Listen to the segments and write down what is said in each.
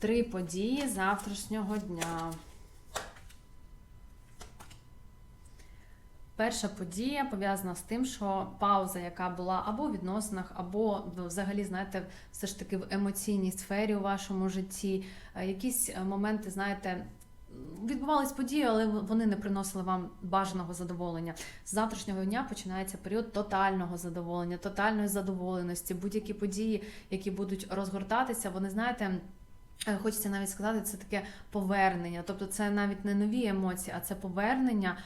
Три події завтрашнього дня. Перша подія пов'язана з тим, що пауза, яка була або у відносинах, або взагалі, знаєте, все ж таки в емоційній сфері у вашому житті, е, якісь е, моменти, знаєте, відбувались події, але вони не приносили вам бажаного задоволення. З завтрашнього дня починається період тотального задоволення, тотальної задоволеності. Будь-які події, які будуть розгортатися, вони знаєте. Е, Хочеться навіть сказати, це таке повернення. Тобто, це навіть не нові емоції, а це повернення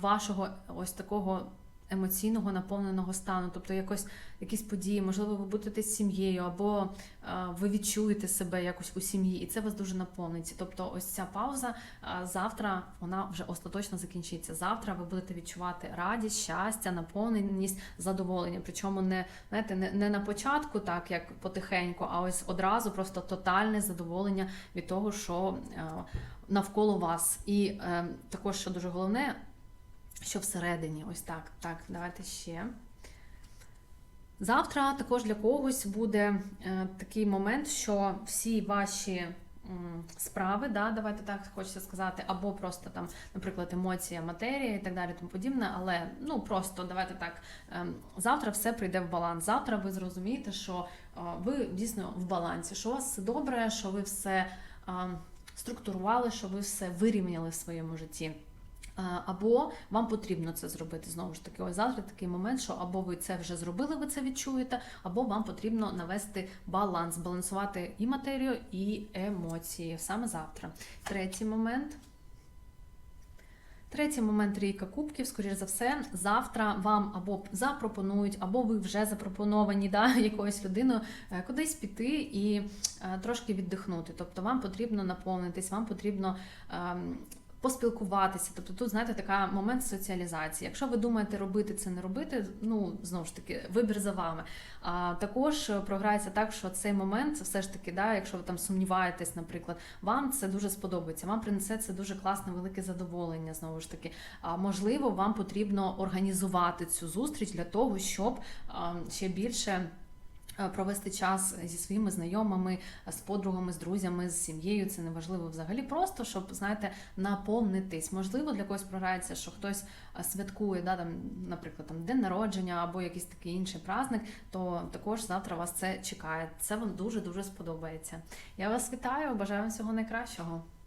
вашого ось такого емоційного наповненого стану. Тобто, якось якісь події, можливо, ви будете з сім'єю, або ви відчуєте себе якось у сім'ї, і це вас дуже наповнить. Тобто, ось ця пауза завтра вона вже остаточно закінчиться. Завтра ви будете відчувати радість, щастя, наповненість, задоволення. Причому не знаєте, не, не на початку, так як потихеньку, а ось одразу просто тотальне задоволення від того, що навколо вас. І е, також, що дуже головне, що всередині, ось так. Так, давайте ще. Завтра також для когось буде е, такий момент, що всі ваші справи, да, давайте так хочеться сказати, або просто там, наприклад, емоція, матерія і так далі, тому подібне, але ну просто давайте так. ем, Завтра все прийде в баланс. Завтра ви зрозумієте, що е, ви дійсно в балансі, що у вас все добре, що ви все е, структурували, що ви все вирівняли в своєму житті. Е, Або вам потрібно це зробити знову ж таки. Ось завтра такий момент, що або ви це вже зробили, ви це відчуєте, або вам потрібно навести баланс, балансувати і матерію, і емоції саме завтра. Третій момент. Третій момент трійка кубків, скоріш за все, завтра вам або запропонують, або ви вже запропоновані да, якоюсь людиною е, кудись піти і е, трошки віддихнути. Тобто вам потрібно наповнитись, вам потрібно. Поспілкуватися, тобто тут знаєте така момент соціалізації. Якщо ви думаєте робити це, не робити, ну знову ж таки, вибір за вами. А також е, програється так, що цей момент, все ж таки, да, якщо ви там сумніваєтесь, наприклад, вам це дуже сподобається. Вам принесе це дуже класне, велике задоволення. Знову ж таки, а можливо, вам потрібно організувати цю зустріч для того, щоб ще більше. Е, Провести час зі своїми знайомими, з подругами, з друзями, з сім'єю це неважливо взагалі. Просто щоб знаєте, наповнитись. Можливо, для когось програється, що хтось е, святкує, да, там, наприклад, там день народження або якийсь такий інший праздник, то також завтра вас це чекає. Це вам дуже дуже сподобається. Я вас вітаю, бажаю всього найкращого.